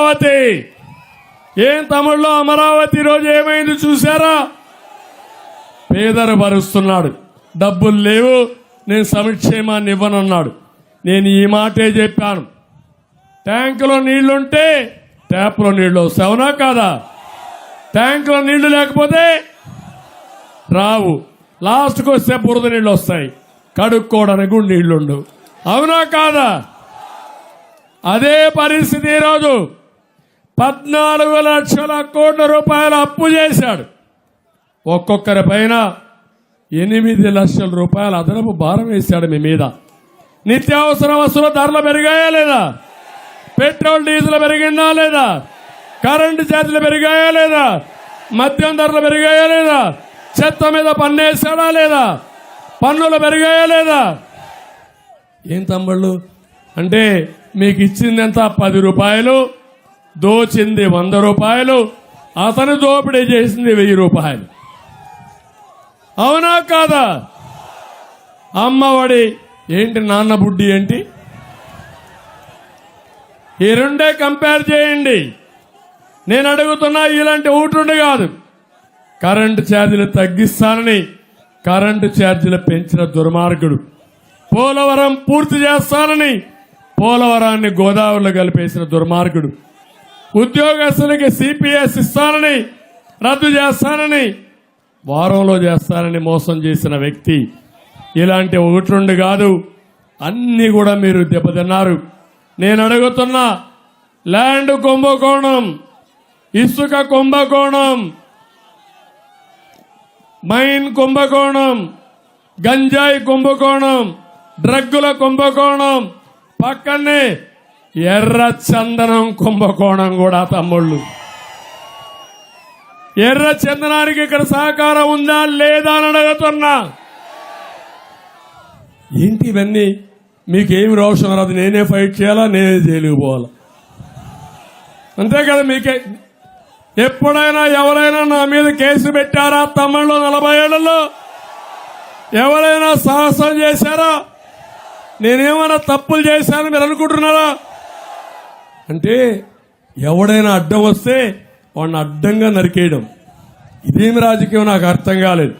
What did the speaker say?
అమరావతి. ఏం తమిళ్ళో అమరావతి రోజు ఏమైంది చూసారా పేదరు భరుస్తున్నాడు. డబ్బులు లేవు నేను సంక్షేమాన్ని ఇవ్వనన్నాడు. నేను ఈ మాటే చెప్పాను. ట్యాంకులో నీళ్ళుంటే ట్యాప్లో నీళ్ళు వస్తాయి అవునా కాదా? ట్యాంకులో నీళ్ళు లేకపోతే రావు. లాస్ట్కి వస్తే బురద నీళ్ళు వస్తాయి. కడుక్కోవడానికి కూడా అవునా కాదా? అదే పరిస్థితి ఈరోజు. పద్నాలుగు లక్షల కోట్ల రూపాయల అప్పు చేశాడు. ఒక్కొక్కరి పైన ఎనిమిది లక్షల రూపాయల అదనపు భారం వేశాడు మీ మీద. నిత్యావసర వస్తువుల ధరలు పెరిగాయా లేదా? పెట్రోల్ డీజిల్ పెరిగిందా లేదా? కరెంటు ఛార్జీలు పెరిగాయా లేదా? మద్యం ధరలు పెరిగాయా లేదా? చెత్త మీద పన్ను వేసాడా లేదా? పన్నులు పెరిగాయా లేదా? ఏం తమ్ముళ్ళు? అంటే మీకు ఇచ్చింది ఎంత పది రూపాయలు దోచింది వంద రూపాయలు అతను దోపిడీ చేసింది వెయ్యి రూపాయలు. అవునా కాదా? అమ్మఒడి ఏంటి నాన్న బుడ్డి ఏంటి? ఈ రెండే కంపేర్ చేయండి. నేను అడుగుతున్నా ఇలాంటి ఊటుండి కాదు. కరెంటు ఛార్జీలు తగ్గిస్తానని కరెంటు ఛార్జీలు పెంచిన దుర్మార్గుడు. పోలవరం పూర్తి చేస్తానని పోలవరాన్ని గోదావరిలో కలిపేసిన దుర్మార్గుడు. ఉద్యోగస్తులకి సిపిఎస్ ఇస్తానని రద్దు చేస్తానని వారంలో చేస్తానని మోసం చేసిన వ్యక్తి. ఇలాంటి ఒకటి రెండు కాదు అన్ని కూడా మీరు దెబ్బతిన్నారు. నేను అడుగుతున్నా ల్యాండ్ కుంభకోణం ఇసుక కుంభకోణం మైన్ కుంభకోణం గంజాయి కుంభకోణం డ్రగ్గుల కుంభకోణం పక్కనే ఎర్ర చందనం కుంభకోణం కూడా తమ్ముళ్ళు. ఎర్ర చందనానికి ఇక్కడ సహకారం ఉందా లేదా అని అడుగుతున్నా. ఏంటి ఇవన్నీ? మీకేమి రోషం రాదు. నేనే ఫైట్ చేయాలా? నేనే జైలుకు పోవాలా? అంతే కదా మీకే. ఎప్పుడైనా ఎవరైనా నా మీద కేసు పెట్టారా తమిళలో నలభై ఏళ్ళలో? ఎవరైనా సాహసం చేశారా? నేనేమైనా తప్పులు చేశాను మీరు అనుకుంటున్నారా? అంటే ఎవడైనా అడ్డం వస్తే వాడిని అడ్డంగా నరికేయడం. ఇదేమి రాజకీయం నాకు అర్థం కాలేదు.